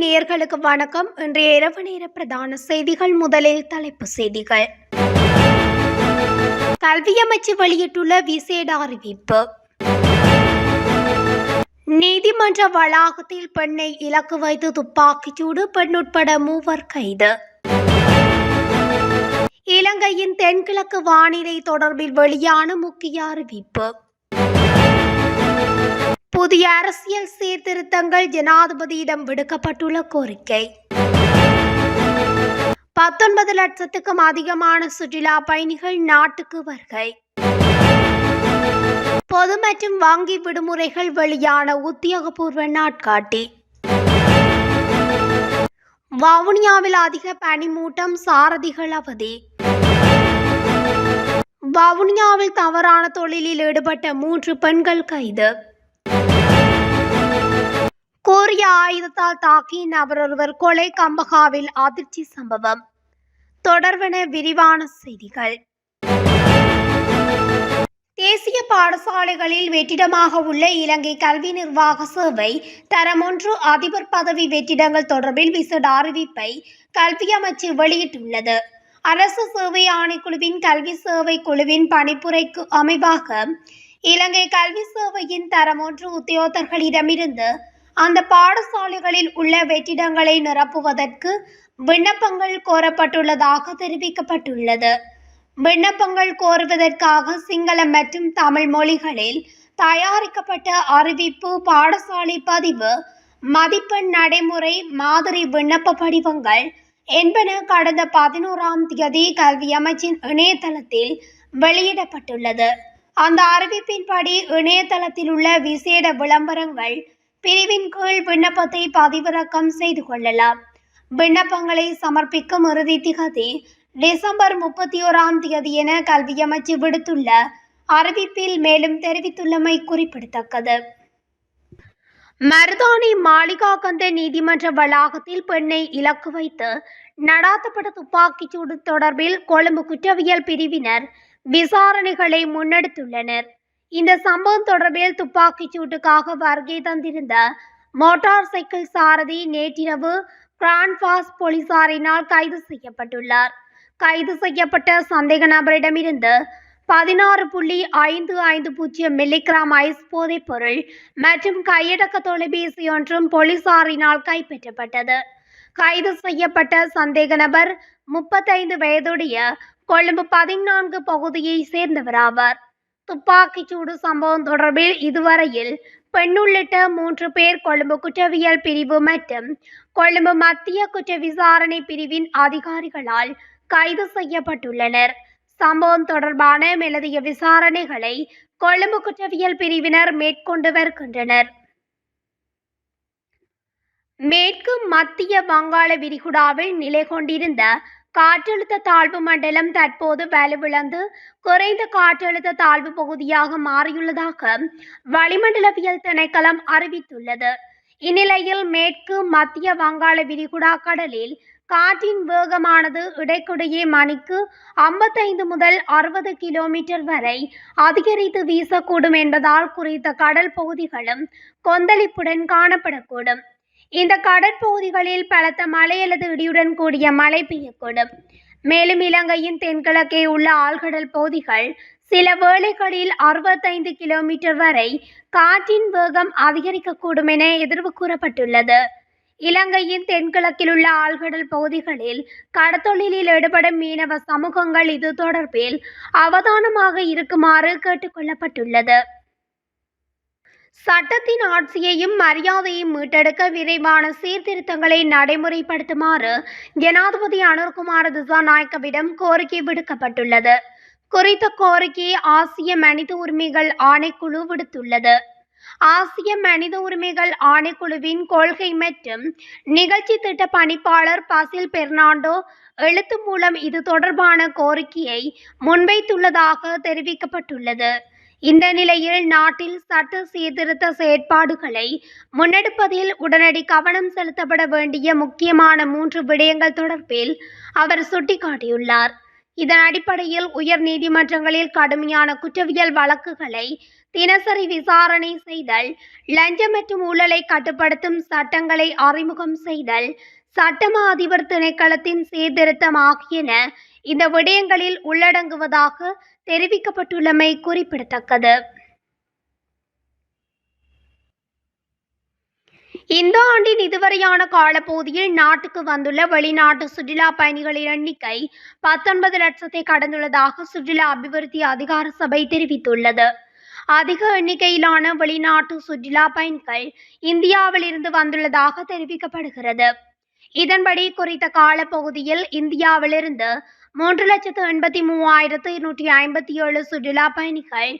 நேயர்களுக்கு வணக்கம். இன்றைய இரவு நேர பிரதான செய்திகள் முதலில் தலைப்பு செய்திகள். கல்வி அமைச்சு வெளியிட்டுள்ள விசேட அறிவிப்பு. நீதிமன்ற வளாகத்தில் பெண்ணை இலக்கு வைத்து துப்பாக்கிச்சூடு பெண் உட்பட மூவர் கைது. இலங்கையின் தென்கிழக்கு வானிலை தொடர்பில் வெளியான முக்கிய அறிவிப்பு. புதிய அரசியல் சீர்திருத்தங்கள் ஜனாதிபதியிடம் விடுக்கப்பட்டுள்ள கோரிக்கை. பத்தொன்பது லட்சத்துக்கும் அதிகமான சுற்றுலா பயணிகள் நாட்டுக்கு வருகை. பொது மற்றும் வங்கி விடுமுறைகள் வெளியான உத்தியோகபூர்வ நாட்காட்டி. வவுனியாவில் அதிக பனிமூட்டம் சாரதிகள் அவதி. வவுனியாவில் தவறான தொழிலில் ஈடுபட்ட மூன்று பெண்கள் கைது. கூறிய ஆயுதத்தால் தாக்கி நபரொருவர் கொலை கம்பகாவில் அதிர்ச்சி சம்பவம். தொடர்வென விரிவான செய்திகள். தேசிய பாடசாலைகளில் வெற்றிடமாக உள்ள இலங்கை கல்வி நிர்வாக சேவை தரம் ஒன்று அதிபர் பதவி வெற்றிடங்கள் தொடர்பில் விசேட அறிவிப்பை கல்வி அமைச்சு வெளியிட்டுள்ளது. அரசு சேவை ஆணைக்குழுவின் கல்வி சேவை குழுவின் பணிப்புரைக்கு அமைவாக இலங்கை கல்வி சேவையின் தரம் ஒன்று உத்தியோகத்தர்களிடமிருந்து அந்த பாடசாலைகளில் உள்ள வெற்றிடங்களை நிரப்புவதற்கு விண்ணப்பங்கள் கோரப்பட்டுள்ளதாக தெரிவிக்கப்பட்டுள்ளது. விண்ணப்பங்கள் கோருவதற்காக சிங்களம் மற்றும் தமிழ் மொழிகளில் தயாரிக்கப்பட்ட அறிவிப்பு பாடசாலை பதிவு மதிப்பெண் நடைமுறை மாதிரி விண்ணப்ப படிவங்கள் என்பன கடந்த பதினோராம் தேதி கல்வி அமைச்சின் இணையதளத்தில் வெளியிடப்பட்டுள்ளது. அந்த அறிவிப்பின்படி இணையதளத்தில் உள்ள விசேட விளம்பரங்கள் பிரிவின் கீழ் விண்ணப்பத்தை பதிவிறக்கம் செய்து கொள்ளலாம். விண்ணப்பங்களை சமர்ப்பிக்கும் இறுதி திகதி டிசம்பர் முப்பத்தி ஓராம் தேதி என கல்வி அமைச்சு விடுத்துள்ள அறிவிப்பில் மேலும் தெரிவித்துள்ளமை குறிப்பிடத்தக்கது. மருதாணி மாளிகாகந்த நீதிமன்ற வளாகத்தில் பெண்ணை இலக்கு வைத்து நடாத்தப்பட்ட துப்பாக்கிச்சூடு தொடர்பில் கொழும்பு குற்றவியல் பிரிவினர் விசாரணைகளை முன்னெடுத்துள்ளனர். இந்த சம்பவம் தொடர்பில் துப்பாக்கிச் சூட்டுக்காக வருகை தந்திருந்த மோட்டார் சைக்கிள் சாரதி நேற்றிரவு கிரான்பாஸ் போலீசாரினால் கைது செய்யப்பட்டுள்ளார். கைது செய்யப்பட்ட சந்தேக நபரிடமிருந்து பதினாறு புள்ளி ஐந்து ஐந்து பூஜ்ஜியம் மில்லிகிராம் ஐஸ் போதைப் பொருள் மற்றும் கையடக்க தொலைபேசி ஒன்றும் போலீசாரினால் கைப்பற்றப்பட்டது. கைது செய்யப்பட்ட சந்தேக நபர் முப்பத்தைந்து வயதுடைய கொழும்பு பதினான்கு பகுதியை சேர்ந்தவராவார். துப்பாக்கிச்சூடு சம்பவம் தொடர்பில் இதுவரையில் பெண் உள்ளிட்ட மூன்று பேர் கொழும்பு குற்றவியல் பிரிவு மற்றும் கொழும்பு மத்திய குற்ற விசாரணை பிரிவின் அதிகாரிகளால் கைது செய்யப்பட்டுள்ளனர். சம்பவம் தொடர்பான மேலதிக விசாரணைகளை கொழும்பு குற்றவியல் பிரிவினர் மேற்கொண்டு வருகின்றனர். மேற்கு மத்திய வங்காள விரிகுடாவில் நிலை கொண்டிருந்த காற்றழுத்த தாழ்வு மண்டலம் தற்போது வலுவிழந்து குறைந்த காற்றழுத்த தாழ்வு பகுதியாக மாறியுள்ளதாக வளிமண்டலவியல் திணைக்களம் அறிவித்துள்ளது. இந்நிலையில் மேற்கு மத்திய வங்காள விரிகுடா கடலில் காற்றின் வேகமானது இடைக்குடையே மணிக்கு ஐம்பத்தைந்து முதல் அறுபது கிலோமீட்டர் வரை அதிகரித்து வீசக்கூடும் என்பதால் குறித்த கடல் பகுதிகளும் கொந்தளிப்புடன் காணப்படக்கூடும். இந்த கடற்பகுதிகளில் பலத்த மழை அல்லது இடியுடன் கூடிய மழை பெய்யக்கூடும். மேலும் இலங்கையின் தென்கிழக்கே உள்ள ஆழ்கடல் பகுதிகள் சில வேளைகளில் அறுபத்தைந்து கிலோமீட்டர் வரை காற்றின் வேகம் அதிகரிக்கக்கூடும் என எதிர்வு கூறப்பட்டுள்ளது. இலங்கையின் தென்கிழக்கில் உள்ள ஆழ்கடல் பகுதிகளில் கடத்தொழிலில் ஈடுபடும் மீனவ சமூகங்கள் இது தொடர்பில் அவதானமாக இருக்குமாறு கேட்டுக்கொள்ளப்பட்டுள்ளது சட்டத்தின் ஆட்சியையும் மரியாதையும் மீட்டெடுக்க விரைவான சீர்திருத்தங்களை நடைமுறைப்படுத்துமாறு ஜனாதிபதி அனுர்குமார் திசாநாயக்கவிடம் கோரிக்கை விடுக்கப்பட்டுள்ளது. குறித்த கோரிக்கையை ஆசிய மனித உரிமைகள் ஆணைக்குழு விடுத்துள்ளது. ஆசிய மனித உரிமைகள் ஆணைக்குழுவின் கொள்கை மற்றும் நிகழ்ச்சி திட்ட பணிப்பாளர் பசில் பெர்னாண்டோ எழுத்து மூலம் இது தொடர்பான கோரிக்கையை முன்வைத்துள்ளதாக தெரிவிக்கப்பட்டுள்ளது. இந்த நிலையில் நாட்டில் சட்ட சீர்திருத்த செயற்பாடுகளை முன்னெடுப்பதில் உடனடி கவனம் செலுத்தப்பட வேண்டிய முக்கியமான மூன்று விடயங்கள் தொடர்பில் அவர் சுட்டிக்காட்டியுள்ளார். இதன் அடிப்படையில் உயர் நீதிமன்றங்களில் கடுமையான குற்றவியல் வழக்குகளை தினசரி விசாரணை செய்தல் லஞ்சம் மற்றும் ஊழலை கட்டுப்படுத்தும் சட்டங்களை அறிமுகம் செய்தல் சட்டமா அதிபர் திணைக்களத்தின் சீர்திருத்தம் ஆகியன இந்த விடயங்களில் உள்ளடங்குவதாக தெரிவிக்கப்பட்டுள்ளமை குறிப்பிடத்தக்கது. இந்த ஆண்டின் இதுவரையான காலப்பகுதியில் நாட்டுக்கு வந்துள்ள வெளிநாட்டு சுற்றுலா பயணிகளின் எண்ணிக்கை பத்தொன்பது லட்சத்தை கடந்துள்ளதாக சுற்றுலா அபிவிருத்தி அதிகார சபை தெரிவித்துள்ளது. அதிக எண்ணிக்கையிலான வெளிநாட்டு சுற்றுலா பயணிகள் இந்தியாவிலிருந்து வந்துள்ளதாக தெரிவிக்கப்படுகிறது. இதன்படி குறித்த காலப்பகுதியில் இந்தியாவிலிருந்து மூன்று லட்சத்து எண்பத்தி மூவாயிரத்து இருநூற்றி ஐம்பத்தி ஏழு சுற்றுலா பயணிகள்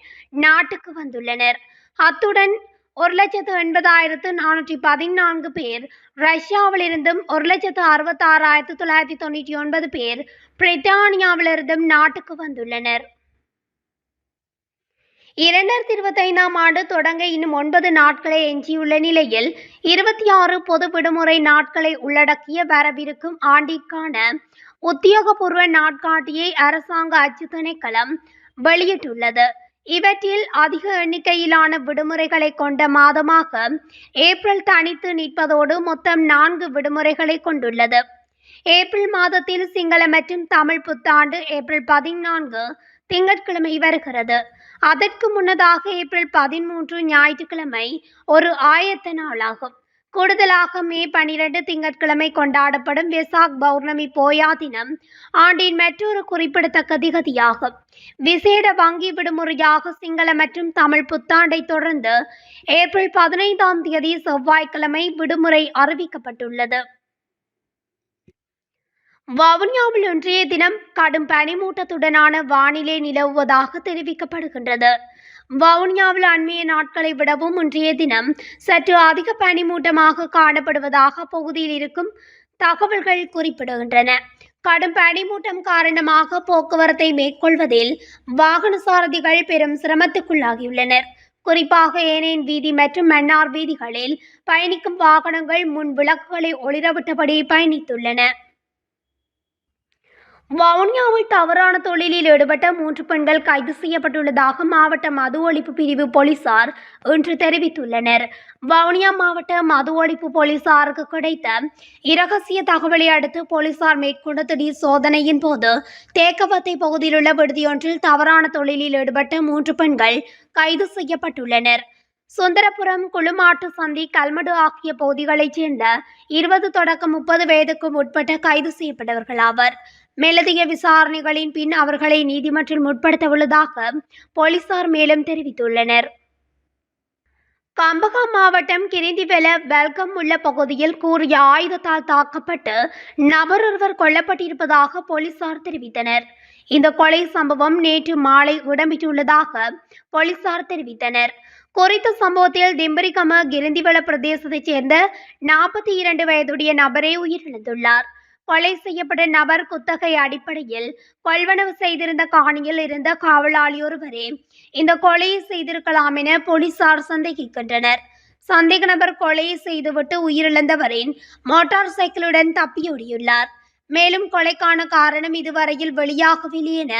நாட்டுக்கு வந்துள்ளனர். அத்துடன் ஒரு லட்சத்து எண்பதாயிரத்து நானூற்றி பதினான்கு பேர் ரஷ்யாவிலிருந்தும் ஒரு லட்சத்து அறுபத்தாறாயிரத்து தொள்ளாயிரத்தி தொண்ணூற்றி ஒன்பது பேர் பிரித்தானியாவிலிருந்தும் நாட்டுக்கு வந்துள்ளனர். இரண்டாயிரத்தி இருபத்தி ஐந்தாம் ஆண்டு தொடங்க இன்னும் ஒன்பது நாட்களே எஞ்சியுள்ள நிலையில் இருபத்தி ஆறு பொது விடுமுறை நாட்களை உள்ளடக்கிய வரவிருக்கும் ஆண்டிற்கான உத்தியோகபூர்வ நாட்காட்டியை அரசாங்க அச்சு திணைக்களம் வெளியிட்டுள்ளது. இவற்றில் அதிக எண்ணிக்கையிலான விடுமுறைகளை கொண்ட மாதமாக ஏப்ரல் தனித்து நிற்பதோடு மொத்தம் நான்கு விடுமுறைகளை கொண்டுள்ளது. ஏப்ரல் மாதத்தில் சிங்கள மற்றும் தமிழ் புத்தாண்டு ஏப்ரல் பதினான்கு திங்கட்கிழமை வருகிறது. அதற்கு முன்னதாக ஏப்ரல் பதிமூன்று ஞாயிற்றுக்கிழமை ஒரு ஆயத்த நாளாகும். கூடுதலாக மே பனிரெண்டு திங்கட்கிழமை கொண்டாடப்படும் வெசாக் பௌர்ணமி போயா தினம் ஆண்டின் மற்றொரு குறிப்பிடத்தக்க திகதியாகும். விசேட வங்கி விடுமுறையாக சிங்கள மற்றும் தமிழ் புத்தாண்டை தொடர்ந்து ஏப்ரல் பதினைந்தாம் தேதி செவ்வாய்க்கிழமை விடுமுறை அறிவிக்கப்பட்டுள்ளது. வவுனியாவில் இன்றைய தினம் கடும் பனிமூட்டத்துடனான வானிலை நிலவுவதாக தெரிவிக்கப்படுகின்றது. வவுனியாவில் அண்மைய நாட்களை விடவும் இன்றைய தினம் சற்று அதிக பனிமூட்டமாக காணப்படுவதாக பகுதியில் இருக்கும் தகவல்கள் குறிப்பிடுகின்றன. கடும் பனிமூட்டம் காரணமாக போக்குவரத்தை மேற்கொள்வதில் வாகன சாரதிகள் பெரும் சிரமத்துக்குள்ளாகியுள்ளனர். குறிப்பாக ஏனேன் வீதி மற்றும் மன்னார் வீதிகளில் பயணிக்கும் வாகனங்கள் முன் விளக்குகளை ஒளிரவிட்டபடி பயணித்துள்ளன. வவுனியாவில் தவறான தொழிலில் ஈடுபட்ட மூன்று பெண்கள் கைது செய்யப்பட்டுள்ளதாக மாவட்ட மது ஒழிப்பு பிரிவு போலீசார் இன்று தெரிவித்துள்ளனர். வவுனியா மாவட்ட மது ஒழிப்பு போலீசாருக்கு கிடைத்த இரகசிய தகவலை அடுத்து போலீசார் மேற்கொண்ட திடீர் சோதனையின் போது தேக்கவத்தை பகுதியிலுள்ள விடுதியொன்றில் தவறான தொழிலில் ஈடுபட்ட மூன்று பெண்கள் கைது செய்யப்பட்டுள்ளனர். சுந்தரபுரம் குளுமாட்டு சந்தி கல்மடு ஆகிய பகுதிகளைச் சேர்ந்த இருபது தொடக்கம் முப்பது வயதுக்கும் உட்பட்ட கைது செய்யப்பட்டவர்கள் ஆவர். மேலதிக விசாரணைகளின் பின் அவர்களை நீதிமன்றில் முற்படுத்த உள்ளதாக போலீசார் மேலும் தெரிவித்துள்ளனர். கம்பகா மாவட்டம் கிரிந்திவெல வெல்கம் உள்ள பகுதியில் கூறிய ஆயுதத்தால் தாக்கப்பட்டு நபர் ஒருவர் கொல்லப்பட்டிருப்பதாக போலீசார் தெரிவித்தனர். இந்த கொலை சம்பவம் நேற்று மாலை இடம்பெற்றுள்ளதாக போலீசார் தெரிவித்தனர். குறித்த சம்பவத்தில் திம்பரிகம கிரிந்திவள பிரதேசத்தைச் சேர்ந்த நாற்பத்தி இரண்டு வயதுடைய நபரே உயிரிழந்துள்ளார். கொலை செய்யப்பட்ட நபர் குத்தகை அடிப்படையில் கொள்வனவு செய்திருந்த காணியில் இருந்த காவலாளி ஒருவரே இந்த கொலையை செய்திருக்கலாம் என போலீசார் சந்தேகிக்கின்றனர். சந்தேக நபர் கொலையை செய்துவிட்டு உயிரிழந்தவரின் மோட்டார் சைக்கிளுடன் தப்பியோடியுள்ளார். மேலும் கொலைக்கான காரணம் இதுவரையில் வெளியாகவில்லை என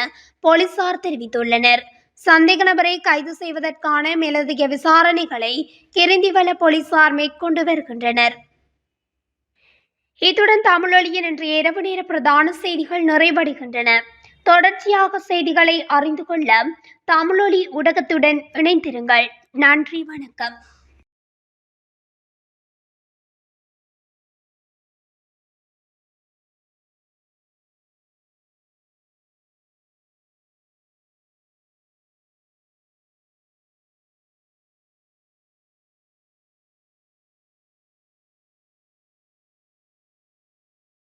போலீசார் தெரிவித்துள்ளனர். சந்தேக நபரை கைது செய்வதற்கான மேலதிக விசாரணைகளை கிரிந்திவள போலீசார் மேற்கொண்டு வருகின்றனர். இத்துடன் தமிழொலியின் இன்று இரவு நேர பிரதான செய்திகள் நிறைவடைகின்றன. தொடர்ச்சியாக செய்திகளை அறிந்து கொள்ள தமிழொலி ஊடகத்துடன் இணைந்திருங்கள். நன்றி வணக்கம்.